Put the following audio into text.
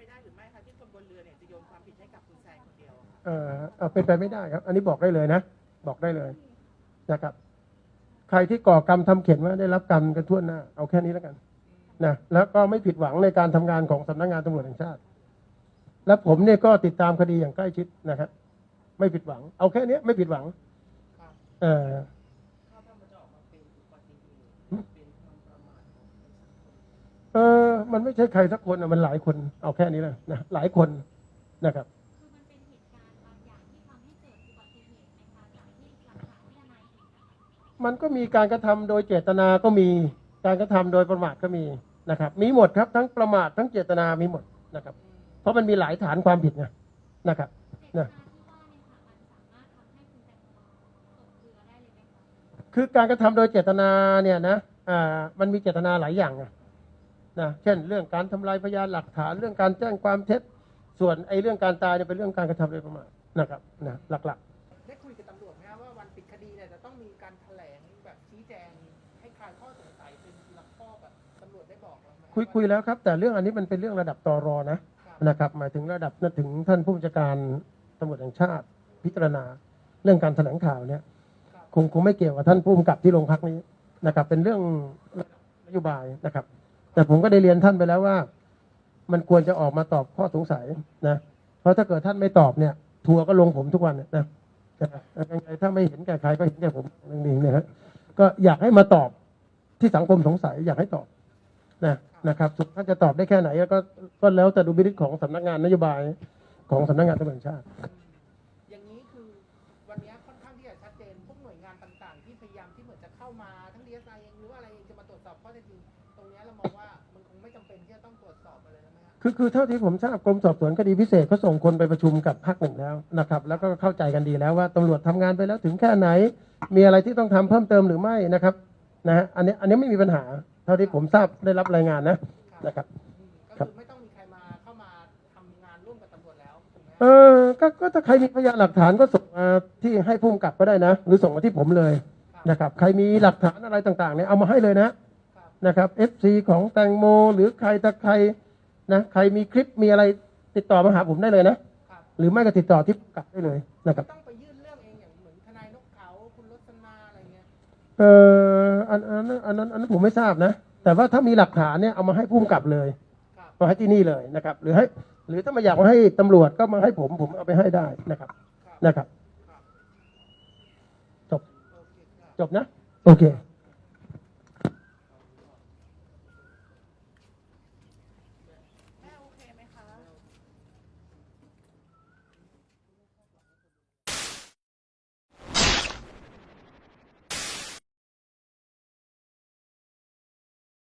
ไปได้หรือไม่คะที่คนบนเรือเนี่ยจะโยนความผิดให้กับคุณแซนคนเดียวอะค่ะเอ่อเอาเป็นไปไม่ได้ครับ อันนี้บอกได้เลยนะ บอกได้เลยนะครับ ใครที่ก่อกรรมทำเข็นว่าได้รับกรรมกันทั่วหน้า เอาแค่นี้แล้วกันนะแล้วก็ไม่ผิดหวังในการทำงานของสำนักงานตำรวจแห่งชาติ และผมเนี่ยก็ติดตามคดีอย่างใกล้ชิดนะครับ ไม่ผิดหวัง เอาแค่นี้ไม่ผิดหวังครับเออ ถ้าถ้ามันจะออกมาเป็นอุบัติเหตุเป็นความประมาทของในสังค มันไม่ใช่ใครสักคนนะมันหลายคนเอาแค่นี้เลยนะหลายคนนะครับมันก็มีการกระทำโดยเจตนาก็มีการกระทำโดยประมาทก็มีนะครับ มีหมดครับทั้งประมาททั้งเจตนามีหมดนะครับ เพราะมันมีหลายฐานความผิดไงนะครับนะคือได้เลยไหมคะคือการกระทำโดยเจตนาเนี่ยนะอ่ามันมีเจตนาหลายอย่างไง นะเช่น เรื่องการทำลายพยานหลักฐานเรื่องการแจ้งความเท็จส่วนไอ้เรื่องการตายเนี่ยเป็นเรื่องการกระทำโดยประมาทนะครับนะหลักได้คุยกับตำรวจไหมครับว่าวันปิดคดีเนี่ยจะต้องมีการแถลงแบบชี้แจงให้คลายข้อสงสัยเป็นหลักข้อแบบตำรวจได้บอกเราไหมๆคุยคุยแล้วครับ แต่เรื่องอันนี้มันเป็นเรื่องระดับตรนะครับนะครับหมายถึงระดับนั้นถึงท่านผู้บัญชาการตำรวจแห่งชาติ พิจารณาเรื่องการแถลงข่าวเนี่ยครับคงคงไม่เกี่ยวกับท่านผู้กำกับที่โรงพักนี้นะครับ เป็นเรื่องนโยบายนะครับ แต่ผมก็ได้เรียนท่านไปแล้วว่า มันควรจะออกมาตอบข้อสงสัยนะเพราะถ้าเกิดท่านไม่ตอบเนี่ยทัวร์ก็ลงผมทุกวันนะยังไงถ้าไม่เห็นแก่ใครก็เห็นแก่ผมเองนี้นะฮะก็อยากให้มาตอบที่สังคมสงสัยอยากให้ตอบนะนะครับส่วนท่านจะตอบได้แค่ไหนก็ก็แล้วแต่ดุลพินิจของสำนักงานนโยบายของสำนักงานตำรวจแห่งชาติ อย่างนี้คือวันนี้ค่อนข้างที่จะชัดเจนพวกหน่วยงานต่าง ๆ ที่พยายามที่เหมือนจะเข้ามาทั้งดีเอสไอเองหรือว่าอะไรจะมาตรวจสอบข้อเท็จจริง รงนี้เรามองว่ามันคงไม่จำเป็นที่จะต้องตรวจสอบอะไรแล้วไหมครับคือคือเท่าที่ผมทราบกรมสอบสวนคดีพิเศษเขาส่งคนไปประชุมกับภาคหนึ่งแล้วนะครับ แล้วก็เข้าใจกันดีแล้วว่าตำรวจทำงานไปแล้วถึงแค่ไหน มีอะไรที่ต้องทำเพิ่มเติมหรือไม่นะครับนะฮะอันนี้อันนี้ไม่มีปัญหา เท่าที่ผมทราบได้รับรายงานนะนะครับ อืมครัก็บคือไม่ต้องมีใครมาเข้ามาทำงานร่วมกับตำรวจแล้วถูกไหมเออก็ก็ถ้าใครมีพยานหลักฐานก็ส่งมาที่ให้ผู้กำกับก็ได้นะ หรือส่งมาที่ผมเลยนะครับ ใครมีหลักฐานอะไรต่างๆเนี่ยเอามาให้เลยนะครับ นะครับ FC ของแตงโม หรือใครตะใครนะใครมีคลิปมีอะไรติดต่อมาหาผมได้เลยนะ ครับหรือไม่ก็ติดต่อที่ผู้กำกับได้เลยนะครับ ต้องไปยื่นเรื่องเองอย่างเหมือนทนายนกเขาคุณรสนาอะไรเงี้ยเอออันอันนั้นอันนั้นอันนั้นผมไม่ทราบนะ แต่ว่าถ้ามีหลักฐานเนี่ยเอามาให้ผู้กำกับเลยครับมาให้ที่นี่เลยนะครับ หรือให้ หรือถ้ามาอยากมาให้ตำรวจก็มาให้ผมผมเอาไปให้ได้นะครับครับนะครับครับจบโอเคครับ จบนะ โอเค